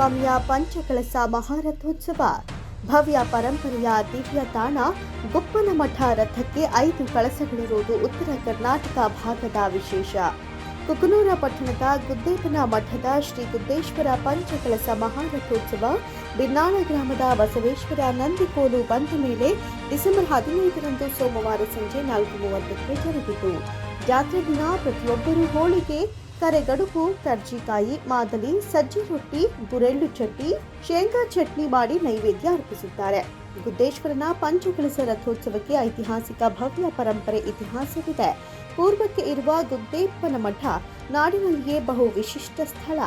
ಸ್ವಾಮಿಯ ಪಂಚಕಳಸ ಮಹಾರಥೋತ್ಸವ. ಭವ್ಯ ಪರಂಪರೆಯ ದಿವ್ಯ ತಾಣ ಗೊಪ್ಪನ ಮಠ ರಥಕ್ಕೆ ಐದು ಕಳಸಗಳಿರುವುದು ಉತ್ತರ ಕರ್ನಾಟಕ ಭಾಗದ ವಿಶೇಷ. ಕುಕನೂರ ಪಟ್ಟಣದ ಗುದ್ದೇಪನ ಮಠದ ಶ್ರೀ ಗುದ್ದೇಶ್ವರ ಪಂಚಕಳಸ ಮಹಾರಥೋತ್ಸವ ಬಿನ್ನಾಳ ಗ್ರಾಮದ ಬಸವೇಶ್ವರ ನಂದಿಕೋಲು ಬಂದ ಮೇಲೆ ಡಿಸೆಂಬರ್ ಹದಿನೈದರಂದು ಸೋಮವಾರ ಸಂಜೆ ನಾಲ್ಕು ಮೂವತ್ತಕ್ಕೆ ಜರುಗಿತು. ಜಾತ್ರೆ ದಿನ ಪ್ರತಿಯೊಬ್ಬರೂ ಹೋಳಿಗೆ ಕರೆಗಡುಬು, ಕರ್ಜಿಕಾಯಿ, ಮಾದಲಿ, ಸಜ್ಜಿ ರೊಟ್ಟಿ, ಗುರೆಳ್ಳು ಚಟ್ನಿ, ಶೇಂಗಾ ಚಟ್ನಿ ಮಾಡಿ ನೈವೇದ್ಯ ಅರ್ಪಿಸುತ್ತಾರೆ. ಗುದ್ದೇಶ್ವರನ ಪಂಚಕಳಸ ರಥೋತ್ಸವಕ್ಕೆ ಐತಿಹಾಸಿಕ ಭವ್ಯ ಪರಂಪರೆ ಇತಿಹಾಸವಿದೆ. ಪೂರ್ವಕ್ಕೆ ಇರುವ ಗುದ್ದೇಪ್ಪನ ಮಠ ನಾಡಿನಲ್ಲಿಯೇ ಬಹು ವಿಶಿಷ್ಟ ಸ್ಥಳ.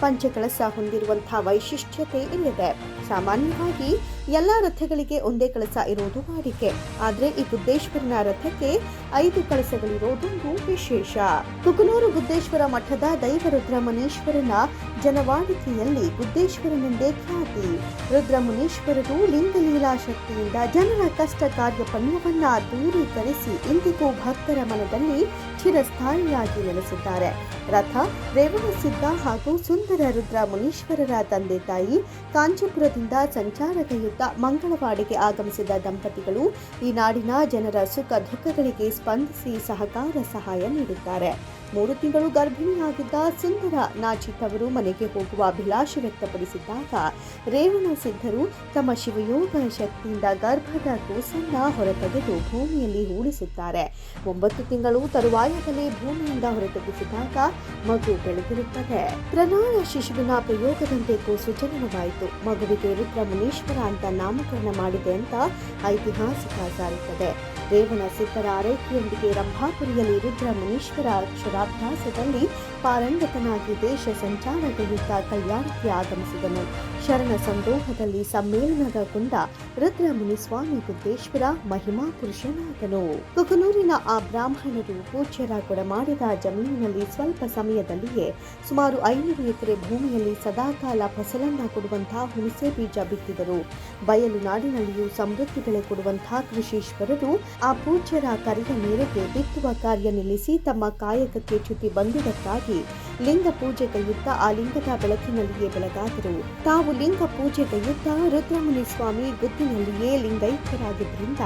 ಪಂಚಕಳಸ ಹೊಂದಿರುವಂತಹ ವೈಶಿಷ್ಟ್ಯತೆ ಇಲ್ಲಿದೆ. ಸಾಮಾನ್ಯವಾಗಿ ಎಲ್ಲ ರಥಗಳಿಗೆ ಒಂದೇ ಕಳಸ ಇರುವುದು ವಾಡಿಕೆ. ಆದರೆ ಈ ಗುದ್ದೇಶ್ವರನ ರಥಕ್ಕೆ ಐದು ಕಳಸಗಳಿರೋದೊಂದು ವಿಶೇಷ. ಕುಕನೂರು ಗುದ್ದೇಶ್ವರ ಮಠದ ದೈವರುದ್ರಮುನೇಶ್ವರನ ಜನವಾಡಿಕೆಯಲ್ಲಿ ಗುದ್ದೇಶ್ವರನೆಂದೇ ಖ್ಯಾತಿ. ರುದ್ರಮುನೀಶ್ವರರು ಲಿಂಗಲೀಲಾ ಶಕ್ತಿಯಿಂದ ಜನರ ಕಷ್ಟ ಕಾರ್ಯ ಪಣ್ಯವನ್ನ ದೂರೀಕರಿಸಿ ಇಂದಿಗೂ ಭಕ್ತರ ಮನದಲ್ಲಿ ಚಿರಸ್ಥಾಯಿಯಾಗಿ ನೆಲೆಸಿದ್ದಾರೆ. ರಥ ರೇವಣಸಿದ್ಧ ಹಾಗೂ ಸುಂದರ ರುದ್ರ ಮುನೀಶ್ವರರ ತಂದೆ ತಾಯಿ ಕಾಂಚೀಪುರದಿಂದ ಸಂಚಾರಗೈಯುತ್ತಾ ಮಂಗಳವಾಡಿಗೆ ಆಗಮಿಸಿದ ದಂಪತಿಗಳು ಈ ನಾಡಿನ ಜನರ ಸುಖ ದುಃಖಗಳಿಗೆ ಸ್ಪಂದಿಸಿ ಸಹಕಾರ ಸಹಾಯ ನೀಡಿದ್ದಾರೆ. ಮೂರು ತಿಂಗಳು ಗರ್ಭಿಣಿಯಾಗಿದ್ದ ಸುಂದರ ನಾಚಿತ್ ಅವರು ಮನೆಗೆ ಹೋಗುವ ಅಭಿಲಾಷೆ ವ್ಯಕ್ತಪಡಿಸಿದ್ದಾಗ ರೇವಣ ಸಿದ್ಧರು ತಮ್ಮ ಶಿವಯೋಗ ಶಕ್ತಿಯಿಂದ ಗರ್ಭದ ಕೂಸನ್ನ ಹೊರತೆಗೆದು ಭೂಮಿಯಲ್ಲಿ ಹೂಡಿಸುತ್ತಾರೆ ಒಂಬತ್ತು ತಿಂಗಳು ತರುವಾಯದಲ್ಲಿ ಭೂಮಿಯಿಂದ ಹೊರತೆಗೆಸಿದಾಗ ಮಗು ಬೆಳೆದಿರುತ್ತದೆ ಪ್ರಣಾಳ ಶಿಶುವಿನ ಪ್ರಯೋಗದಂತೆ ಕೂಸು ಜನನವಾಯಿತು. ಮಗುವಿಗೆ ರುದ್ರ ಅಂತ ನಾಮಕರಣ ಮಾಡಿದೆ ಅಂತ ಐತಿಹಾಸಿಕ ಸಾರುತ್ತದೆ. ರೇವಣ ಸಿದ್ಧರ ಆರೈಕೆಯೊಂದಿಗೆ ರಂಭಾಪುರಿಯಲ್ಲಿ ರುದ್ರ ಮುನೀಶ್ವರ ಅಕ್ಷರಾಭ್ಯಾಸದಲ್ಲಿ ಪಾರಂಗತನಾಗಿ ದೇಶ ಸಂಚಾರಗೈಯುತ್ತಾ ಕಲ್ಯಾಣಕ್ಕೆ ಆಗಮಿಸಿದನು. ಶರಣ ಸಂದೋಹದಲ್ಲಿ ಸಮ್ಮೇಳನದ ಗುಂಡ ರುದ್ರ ಮುನಿಸ್ವಾಮಿ ಗುದ್ದೇಶ್ವರ ಮಹಿಮಾ ಪುರುಷನಾದನು. ಕುಕನೂರಿನ ಆ ಬ್ರಾಹ್ಮಣರು ಪೂಜ್ಯರ ಕೊಡಮಾಡಿದ ಜಮೀನಿನಲ್ಲಿ ಸ್ವಲ್ಪ ಸಮಯದಲ್ಲಿಯೇ ಸುಮಾರು ಐನೂರು ಎಕರೆ ಭೂಮಿಯಲ್ಲಿ ಸದಾಕಾಲ ಫಸಲನ್ನ ಕೊಡುವಂತಹ ಹುಣಸೆ ಬೀಜ ಬಿತ್ತಿದರು. ಬಯಲು ನಾಡಿನಲ್ಲಿಯೂ ಸಮೃದ್ಧಿ ಬೆಳೆ ಕೊಡುವಂತಹ ಕೃಷೀಶ್ವರರು ಆ ಪೂಜ್ಯರ ಕರೆಯ ಮೇರೆಗೆ ಬಿತ್ತುವ ಕಾರ್ಯ ನಿಲ್ಲಿಸಿ ತಮ್ಮ ಕಾಯಕಕ್ಕೆ ಚ್ಯುತಿ ಬಂದಿದ್ದಕ್ಕಾಗಿ ಲಿಂಗ ಪೂಜೆ ಕೈಯುತ್ತ ಆ ಲಿಂಗದ ಬೆಳಕಿನಲ್ಲಿಯೇ ಬೆಳಗಾದರು. ತಾವು ಲಿಂಗ ಪೂಜೆ ಕೈಯುತ್ತ ರುದ್ರಮುನಿ ಸ್ವಾಮಿ ಗುದ್ದಿನಲ್ಲಿಯೇ ಲಿಂಗೈಕ್ಯರಾಗಿದ್ದರಿಂದ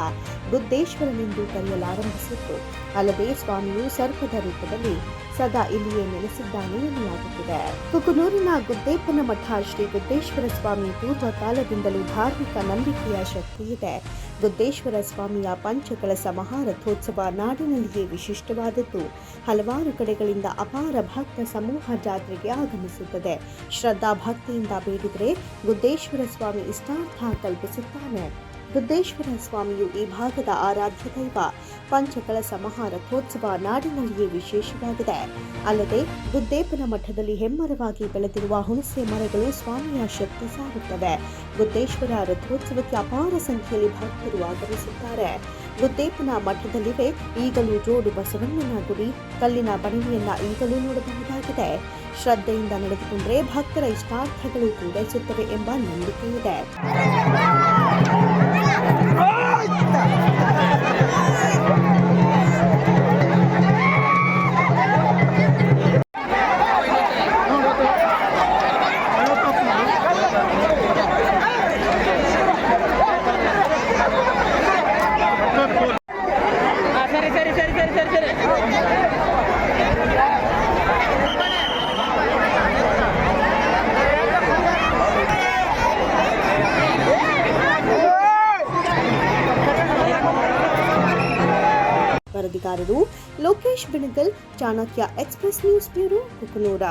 ಬುದ್ಧೇಶ್ವರನೆಂದು ಕರೆಯಲಾರಂಭಿಸಿತ್ತು. ಅಲ್ಲದೆ ಸ್ವಾಮಿಯು ಸರ್ಪದ ರೂಪದಲ್ಲಿ ಸದಾ ಇಲ್ಲಿಯೇ ನೆಲೆಸಿದ್ದಾನೆ ಎನ್ನಲಾಗುತ್ತಿದೆ. ಕುಕನೂರಿನ ಗುದ್ದೇಪ್ಪನ ಮಠ ಶ್ರೀ ಗುದ್ದೇಶ್ವರ ಸ್ವಾಮಿ ಪೂರ್ವ ಕಾಲದಿಂದಲೂ ಧಾರ್ಮಿಕ ನಂಬಿಕೆಯ ಶಕ್ತಿ ಇದೆ. ಗುದ್ದೇಶ್ವರ ಸ್ವಾಮಿಯ ಪಂಚಕಳಸ ಮಹಾರಥೋತ್ಸವ ನಾಡಿನಲ್ಲಿಯೇ ವಿಶಿಷ್ಟವಾದದ್ದು. ಹಲವಾರು ಕಡೆಗಳಿಂದ ಅಪಾರ ಭಕ್ತ ಸಮೂಹ ಜಾತ್ರೆಗೆ ಆಗಮಿಸುತ್ತದೆ. ಶ್ರದ್ಧಾ ಭಕ್ತಿಯಿಂದ ಬೇಡಿದರೆ ಗುದ್ದೇಶ್ವರ ಸ್ವಾಮಿ ಇಷ್ಟಾರ್ಥ ಕಲ್ಪಿಸುತ್ತಾನೆ ಗುದ್ದೇಶ್ವರ ಸ್ವಾಮಿಯು ಈ ಭಾಗದ ಆರಾಧ್ಯ ದೈವ. ಪಂಚಕಳಸ ಮಹಾರಥೋತ್ಸವ ನಾಡಿನಲ್ಲಿಯೇ ವಿಶೇಷವಾಗಿದೆ. ಅಲ್ಲದೆ ಗುದ್ದೇಪನ ಮಠದಲ್ಲಿ ಹೆಮ್ಮರವಾಗಿ ಬೆಳೆದಿರುವ ಹುಣಸೆ ಮರಗಳು ಸ್ವಾಮಿಯ ಶಕ್ತಿ ಸಾರುತ್ತವೆ. ಗುದ್ದೇಶ್ವರ ರಥೋತ್ಸವಕ್ಕೆ ಅಪಾರ ಸಂಖ್ಯೆಯಲ್ಲಿ ಭಕ್ತರು ಆಗಮಿಸುತ್ತಾರೆ. ಗುದ್ದೇಪನ ಮಠದಲ್ಲಿವೆ ಈಗಲೂ ಜೋಡು ಬಸವಣ್ಣನ ಗುಡಿ ಕಲ್ಲಿನ ಬಣವಿಯನ್ನ ಈಗಲೂ ನೋಡಬಹುದಾಗಿದೆ. ಶ್ರದ್ಧೆಯಿಂದ ನಡೆದುಕೊಂಡರೆ ಭಕ್ತರ ಇಷ್ಟಾರ್ಥಗಳು ಪೂರೈಸುತ್ತವೆ ಎಂಬ ನಂಬಿಕೆ ಇದೆ ಆ, ವರದಿಗಾರರು Lokesh Binagal Chanakya express news bureau ಕುಕನೂರ